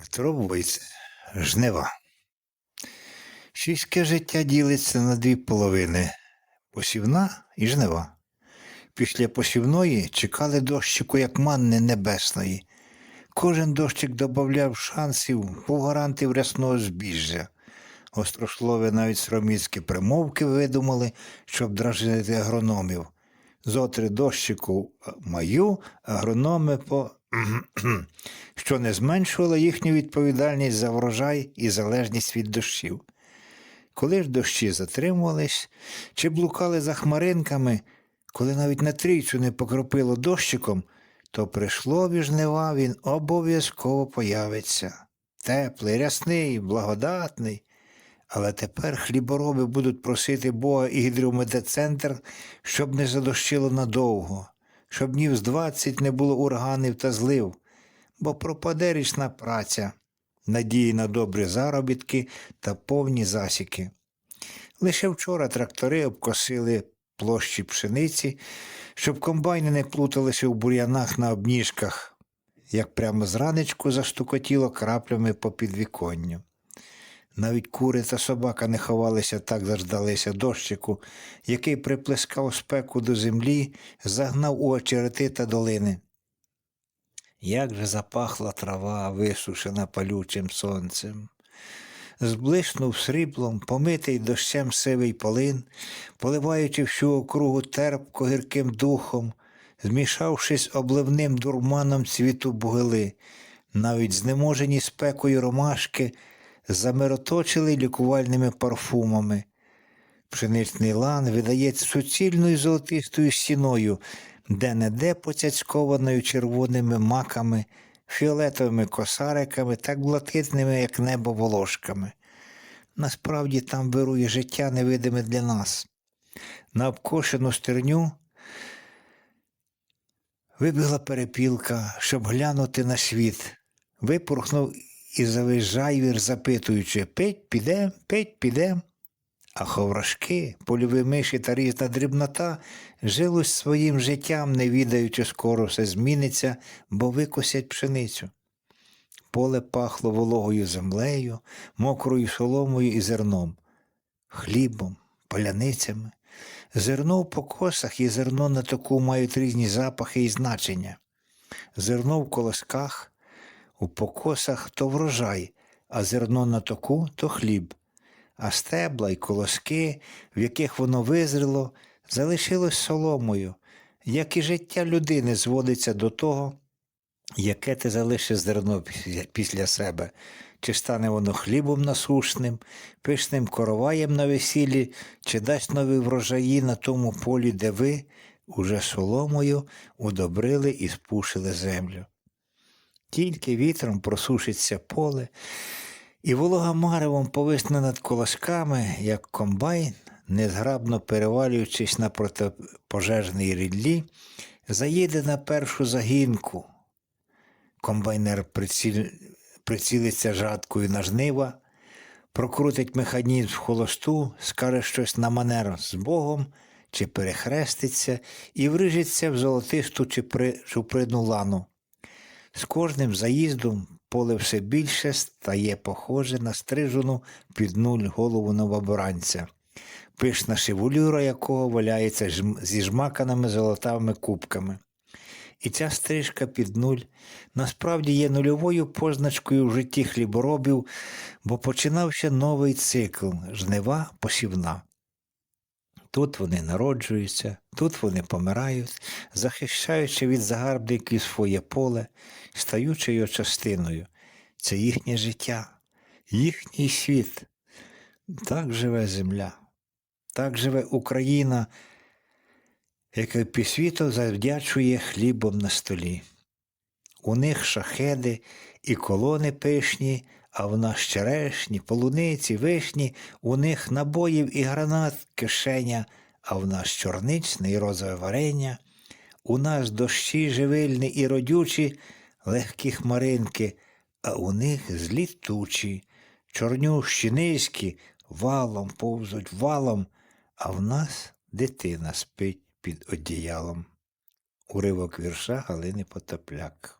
Петро Жнива. Сільське життя ділиться на дві половини посівна і жнива. Після посівної чекали дощику, як манни небесної. Кожен дощик додавав шансів, був гарантів рясного збіжжя. Острошлови навіть сроміцькі примовки видумали, щоб дражнити агрономів. Зотри дощику маю, агрономи по що не зменшувало їхню відповідальність за врожай і залежність від дощів. Коли ж дощі затримувались чи блукали за хмаринками, коли навіть на трійцю не покропило дощиком, то прийшло жнива, він обов'язково появиться. Теплий, рясний, благодатний. Але тепер хлібороби будуть просити Бога і гідромедцентр, щоб не задощило надовго, щоб днів з двадцять не було ураганів та злив, бо пропаде річна праця, надії на добрі заробітки та повні засіки. Лише вчора трактори обкосили площі пшениці, щоб комбайни не плуталися в бур'янах на обніжках, як прямо зранечку застукотіло краплями по підвіконню. Навіть кури та собака не ховалися так заждалися дощику, який приплескав спеку до землі, загнав у очерети та долини. Як же запахла трава, висушена палючим сонцем. Зблиснув сріблом, помитий дощем сивий полин, поливаючи всю округу терпко гірким духом, змішавшись обливним дурманом цвіту бугили, навіть знеможені спекою ромашки замироточили лікувальними парфумами. Пшеничний лан видається суцільною золотистою стіною, де-не-де поцяцькованою червоними маками, фіолетовими косариками, так блакитними, як небо волошками. Насправді там вирує життя невидиме для нас. На обкошену стерню вибігла перепілка, щоб глянути на світ. Випорхнув і завижайвір, запитуючи Пить підем, пить підем. А ховрашки, польові миші та різна дрібнота жилось своїм життям, не відаючи, скоро все зміниться, бо викосять пшеницю. Поле пахло вологою землею, мокрою соломою і зерном, хлібом, поляницями. Зерно в покосах і зерно на току мають різні запахи і значення. Зерно в колосках, у покосах то врожай, а зерно на току то хліб а стебла й колоски, в яких воно визріло, залишилось соломою, як і життя людини зводиться до того, яке ти залишиш зерно після себе, чи стане воно хлібом насушним, пишним короваєм на весіллі, чи дасть нові врожаї на тому полі, де ви уже соломою удобрили і спушили землю. Тільки вітром просушиться поле, і волога маревом повисне над колосками, як комбайн, незграбно перевалюючись на протипожежній рідлі, заїде на першу загінку. Комбайнер приціль... прицілиться жаткою на жнива, прокрутить механізм в холосту, скаже щось на манер з Богом, чи перехреститься і врижиться в золотисту чи при... чуприну лану. З кожним заїздом поле все більше стає похоже на стрижену під нуль голову новобранця, пишна шевулюра якого валяється зі жмаканими золотавими кубками. І ця стрижка під нуль насправді є нульовою позначкою в житті хліборобів, бо починався новий цикл жнива посівна. Тут вони народжуються, тут вони помирають, захищаючи від загарбників своє поле, стаючи його частиною. Це їхнє життя, їхній світ. Так живе земля, так живе Україна, яка півсвіту завдячує хлібом на столі. У них шахеди і колони пишні, а в нас черешні, полуниці, вишні, у них набоїв і гранат кишеня, а в нас чорничне і розове варення, у нас дощі живильні і родючі, легкі хмаринки, а у них злі тучі, чорнющі низькі, валом повзуть валом, а в нас дитина спить під одіялом. Уривок вірша Галини Потопляк.